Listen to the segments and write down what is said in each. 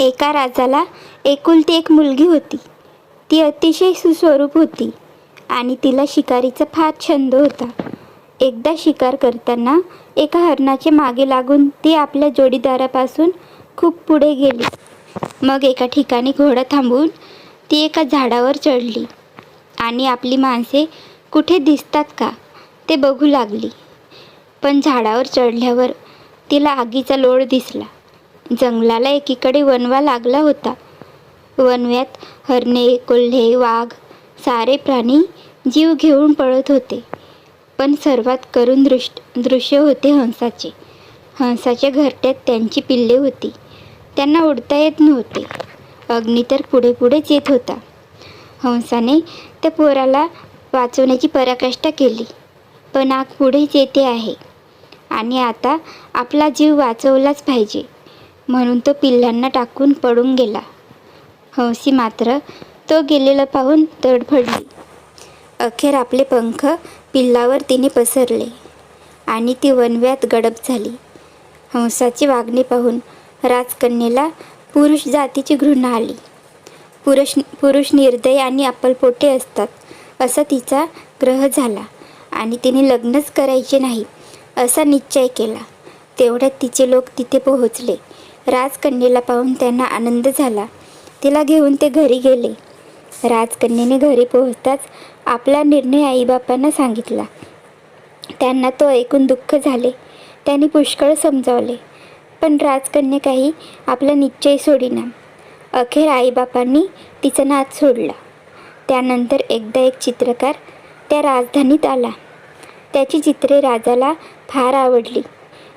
एका राजाला एकुलती एक मुलगी होती. ती अतिशय सुस्वरूप होती आणि तिला शिकारीचा फार छंद होता. एकदा शिकार करताना एका हरणाच्या मागे लागून ती आपल्या जोडीदारापासून खूप पुढे गेली. मग एका ठिकाणी घोडा थांबवून ती एका झाडावर चढली आणि आपली माणसे कुठे दिसतात का ते बघू लागली. पण झाडावर चढल्यावर तिला आगीचा लोळ दिसला. जंगलाला एकीकडे वनवा लागला होता. वनव्यात हरणे कोल्हे वाघ सारे प्राणी जीव घेऊन पळत होते. पण सर्वात करून दृष्ट दृश्य होते हंसाचे. हंसाच्या घरट्यात त्यांची पिल्ले होती. त्यांना उडता येत नव्हते. अग्नी तर पुढे पुढेच येत होता. हंसाने त्या पोराला वाचवण्याची पराकाष्ठा केली. पण आग पुढेच येते आहे. आणि आता आपला जीव वाचवलाच पाहिजे. म्हणून तो पिल्लांना टाकून पडून गेला. हंसी मात्र तो गेलेला पाहून तडफडली. अखेर आपले पंख पिल्लावर तिने पसरले आणि ती वनव्यात गडप झाली. हंसाची वागणे पाहून राजकन्येला पुरुष जातीची घृणा आली. पुरुष पुरुष निर्दय आणि अप्पलपोटे असतात असा तिचा ग्रह झाला आणि तिने लग्नच करायचे नाही असा निश्चय केला. तेवढ्यात तिचे लोक तिथे पोहोचले. राजकन्येला पाहून त्यांना आनंद झाला. तिला घेऊन ते घरी गेले. राजकन्येने घरी पोहोचताच आपला निर्णय आईबापांना सांगितला. त्यांना तो ऐकून दुःख झाले. त्यांनी पुष्कळ समजावले. पण राजकन्या काही आपला निश्चय सोडीना. अखेर आईबापांनी तिचा नाच सोडला. त्यानंतर एकदा एक चित्रकार त्या राजधानीत आला. त्याची चित्रे राजाला फार आवडली.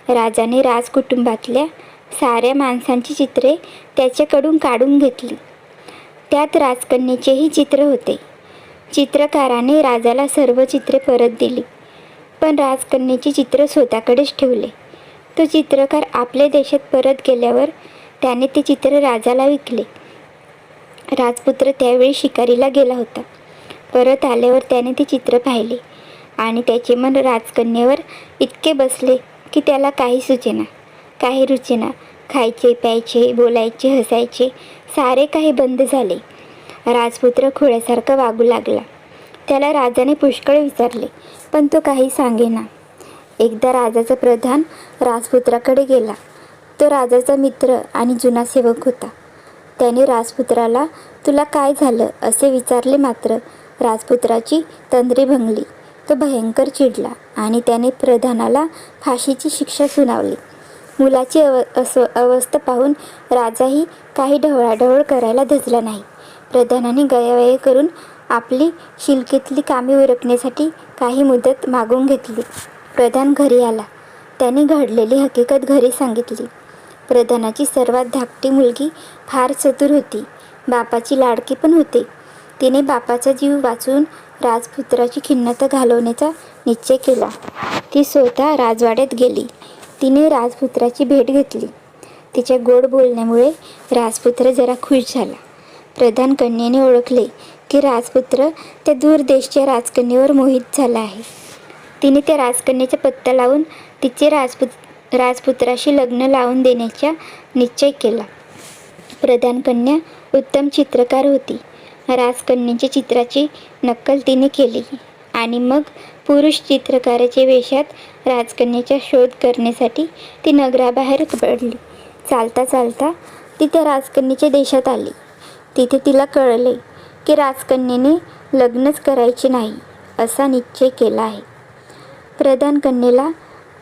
राजाने राजकुटुंबातल्या साऱ्या माणसांची चित्रे त्याच्याकडून काढून घेतली. त्यात राजकन्येचेही चित्र होते. चित्रकाराने राजाला सर्व चित्रे परत दिली. पण राजकन्येचे चित्र स्वतःकडेच ठेवले. तो चित्रकार आपल्या देशात परत गेल्यावर त्याने ते चित्र राजाला विकले. राजपुत्र त्यावेळी शिकारीला गेला होता. परत आल्यावर त्याने ते चित्र पाहिले आणि त्याचे मन राजकन्येवर इतके बसले की त्याला काही सुचेना. काही रुचेना. खायचे प्यायचे बोलायचे हसायचे. सारे काही बंद झाले. राजपुत्र खोळ्यासारखा वागू लागला. त्याला राजाने पुष्कळ विचारले पण तो काही सांगेना. एकदा राजाचा प्रधान राजपुत्राकडे गेला. तो राजाचा मित्र आणि जुना सेवक होता. त्याने राजपुत्राला तुला काय झालं? असे विचारले मात्र राजपुत्राची तंद्री भंगली. तो भयंकर चिडला आणि त्याने प्रधानाला फाशीची शिक्षा सुनावली. मुलाची अव अस अवस्था पाहून राजाही काही ढवळाढवळ करायला धजला नाही. प्रधानाने गयावय करून आपली शिलकेतली कामे उरकण्यासाठी काही मुदत मागून घेतली. प्रधान घरी आला. त्याने घडलेली हकीकत घरी सांगितली. प्रधानाची सर्वात धाकटी मुलगी फार चतुर होती. बापाची लाडकी पण होते. तिने बापाचा जीव वाचून राजपुत्राची खिन्नता घालवण्याचा निश्चय केला. ती स्वतः राजवाड्यात गेली. तिने राजपुत्राची भेट घेतली. तिच्या गोड बोलण्यामुळे राजपुत्र जरा खुश झाला. प्रधान कन्येने ओळखले की राजपुत्र त्या दूर देशच्या राजकन्येवर मोहित झाला आहे. तिने त्या राजकन्याचा पत्ता लावून तिचे राजपुत राजपुत्राशी लग्न लावून देण्याचा निश्चय केला. प्रधान कन्या उत्तम चित्रकार होती. राजकन्याच्या चित्राची नक्कल तिने केली आणि मग पुरुष चित्रकाराच्या वेशात राजकन्याचा शोध करण्यासाठी ती नगराबाहेर पडली. चालता चालता ती त्या राजकन्याच्या देशात आली. तिथे तिला कळले की राजकन्येने लग्नच करायचे नाही असा निश्चय केला आहे. प्रधान कन्येला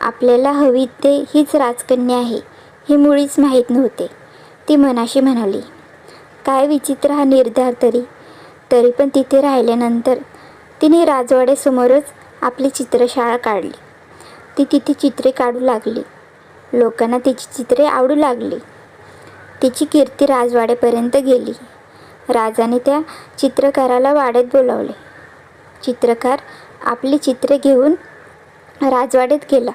आपल्याला हवी ते हीच राजकन्या आहे हे मुळीच माहीत नव्हते. ती मनाशी म्हणाली काय विचित्र हा निर्धार तरी. तरी पण तिथे राहिल्यानंतर तिने राजवाड्यासमोरच आपली चित्रशाळा काढली. ती तिथे चित्रे काढू लागली. लोकांना तिची चित्रे आवडू लागली. तिची कीर्ती राजवाड्यापर्यंत गेली. राजाने त्या चित्रकाराला वाड्यात बोलावले. चित्रकार आपली चित्रे घेऊन राजवाड्यात गेला.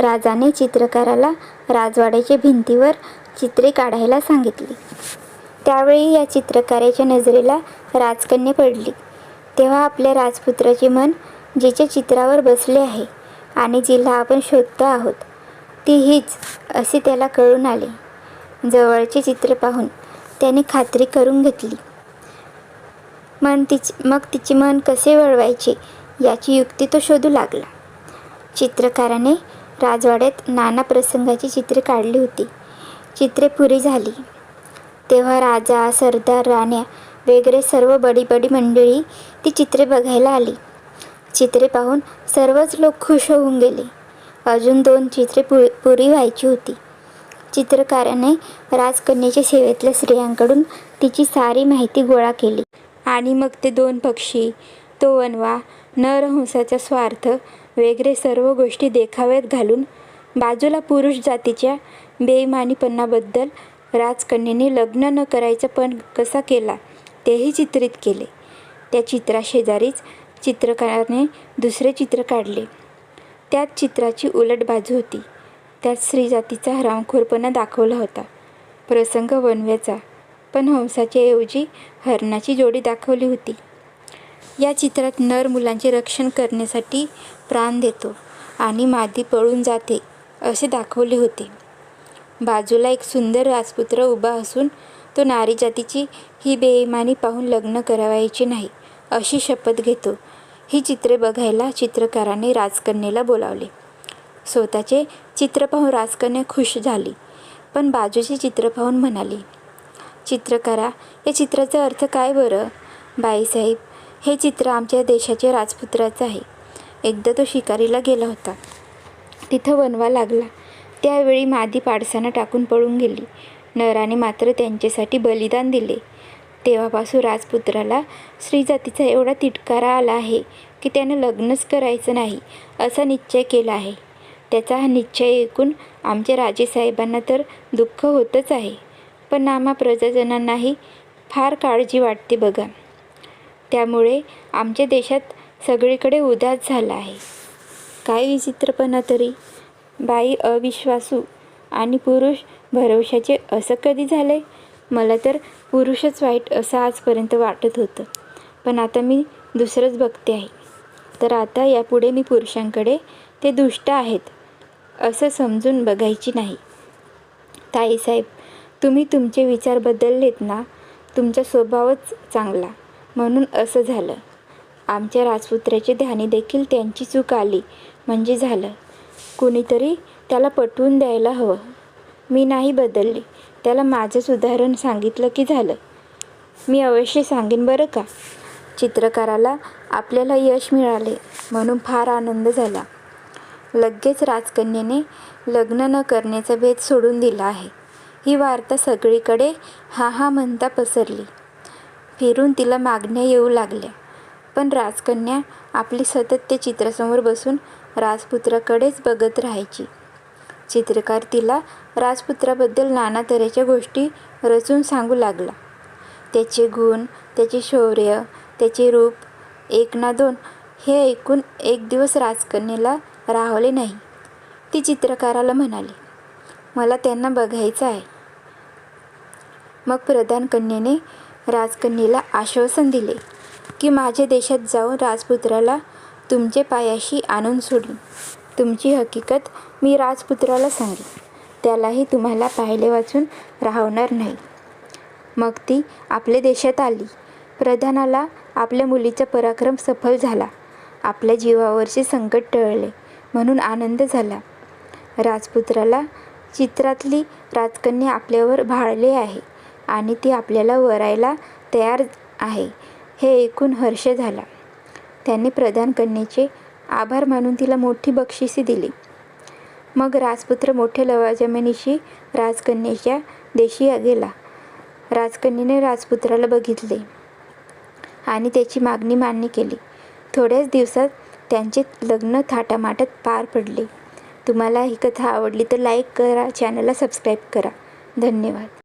राजाने चित्रकाराला राजवाड्याच्या भिंतीवर चित्रे काढायला सांगितली. त्यावेळी या चित्रकाराच्या नजरेला राजकन्या पडली. तेव्हा आपल्या राजपुत्राचे मन जिच्या चित्रावर बसले आहे आणि जिला आपण शोधतो आहोत ती हीच असे त्याला कळून आले. जवळचे चित्र पाहून त्याने खात्री करून घेतली. मन तिचे मग तिचे मन कसे वळवायचे याची युक्ती तो शोधू लागला. चित्रकाराने राजवाड्यात नाना प्रसंगाची चित्रे काढली होती. चित्रे पुरी झाली. तेव्हा राजा सरदार राण्या वगैरे सर्व बडी बडी मंडळी ती चित्रे बघायला आली. चित्रे पाहून सर्वच लोक खुश होऊन गेले. अजून दोन चित्रे पु पुरी व्हायची होती. चित्रकाराने राजकन्याच्या सेवेतल्या स्त्रियांकडून तिची सारी माहिती गोळा केली. आणि मग ते दोन पक्षी तो वनवा नरहंसाचा स्वार्थ वगैरे सर्व गोष्टी देखाव्यात घालून बाजूला पुरुष जातीच्या बेईमानीपणाबद्दल राजकन्येने लग्न न करायचा पण कसा केला तेही चित्रित केले. त्या चित्राशेजारीच चित्रकाराने दुसरे चित्र काढले. त्यात चित्राची उलट बाजू होती. त्यात स्त्रीजातीचा हरामखोरपणा दाखवला होता. प्रसंग वनव्याचा पण हंसाच्या ऐवजी हरणाची जोडी दाखवली होती. या चित्रात नर मुलांचे रक्षण करण्यासाठी प्राण देतो आणि मादी पळून जाते असे दाखवले होते. बाजूला एक सुंदर राजपुत्र उभा असून तो नारी जातीची ही बेईमानी पाहून लग्न करावायची नाही अशी शपथ घेतो. ही चित्रे बघायला चित्रकाराने राजकन्येला बोलावले. स्वतःचे चित्र पाहून राजकन्या खुश झाली पण बाजूचे चित्र पाहून म्हणाली चित्रकारा या चित्राचा अर्थ काय बरं? बाईसाहेब हे चित्र आमच्या देशाच्या राजपुत्राचं आहे. एकदा तो शिकारीला गेला होता. तिथं वनवा लागला. त्यावेळी मादी पाडसानं टाकून पळून गेली. नराने मात्र त्यांच्यासाठी बलिदान दिले. तेव्हापासून राजपुत्राला स्त्रीजातीचा एवढा तिटकारा आला आहे की त्यानं लग्नच करायचं नाही असा निश्चय केला आहे. त्याचा हा निश्चय ऐकून आमच्या राजेसाहेबांना तर दुःख होतच आहे पण आम्हा प्रजाजनांनाही फार काळजी वाटते बघा. त्यामुळे आमच्या देशात सगळीकडे उदास झाला आहे. काय विचित्रपणा तरी. बाई अविश्वासू आणि पुरुष भरवशाचे असं कधी झालं आहे मला तर पुरुषच वाईट असं आजपर्यंत वाटत होतं. पण आता मी दुसरंच बघते आहे. तर आता यापुढे मी पुरुषांकडे ते दुष्ट आहेत असं समजून बघायची नाही. ताईसाहेब तुम्ही तुमचे विचार बदललेत ना? तुमचा स्वभावच चांगला. म्हणून असं झालं. आमच्या राजपुत्राचे ध्यानी देखील त्यांची चूक आली. म्हणजे झालं. कुणीतरी त्याला पटवून द्यायला हवं. मी नाही बदलली. त्याला माझंच उदाहरण सांगितलं की झालं. मी अवश्य सांगेन बरं का? चित्रकाराला आपल्याला यश मिळाले म्हणून फार आनंद झाला. लगेच राजकन्येने लग्न न करण्याचा भेद सोडून दिला आहे. ही वार्ता सगळीकडे हा हा म्हणता पसरली. फिरून तिला मागण्या येऊ लागल्या. पण राजकन्या आपली सतत त्या चित्रासमोर बसून राजपुत्राकडेच बघत राहायची. चित्रकार तिला राजपुत्राबद्दल नाना तऱ्हेच्या गोष्टी रचून सांगू लागला. त्याचे गुण त्याचे शौर्य त्याचे रूप एक ना दोन हे ऐकून एक दिवस राजकन्येला राहवले नाही. ती चित्रकाराला म्हणाली मला त्यांना बघायचं आहे. मग प्रधान कन्येने राजकन्येला आश्वासन दिले की माझ्या देशात जाऊन राजपुत्राला तुमचे पायाशी आणून सोडीन. तुमची हकीकत मी राजपुत्राला सांगेन. त्यालाही तुम्हाला पाहिले वाचून राहणार नाही. मग ती आपल्या देशात आली. प्रधानाला आपल्या मुलीचा पराक्रम सफल झाला. आपल्या जीवावरचे संकट टळले म्हणून आनंद झाला. राजपुत्राला चित्रातली राजकन्या आपल्यावर भाळले आहे आणि ती आपल्याला वरायला तयार आहे हे ऐकून हर्ष झाला. त्याने प्रधान कन्येचे आभार मानून तिला मोठी बक्षिसी दिली. मग राजपुत्र मोठ्या लवाजमिनीशी राजकन्येच्या देशी गेला. राजकन्येने राजपुत्राला बघितले आणि त्याची मागणी मान्य केली. थोड्याच दिवसात त्यांचे लग्न थाटामाटात पार पडले. तुम्हाला ही कथा आवडली तर लाईक करा चॅनलला सबस्क्राईब करा. धन्यवाद.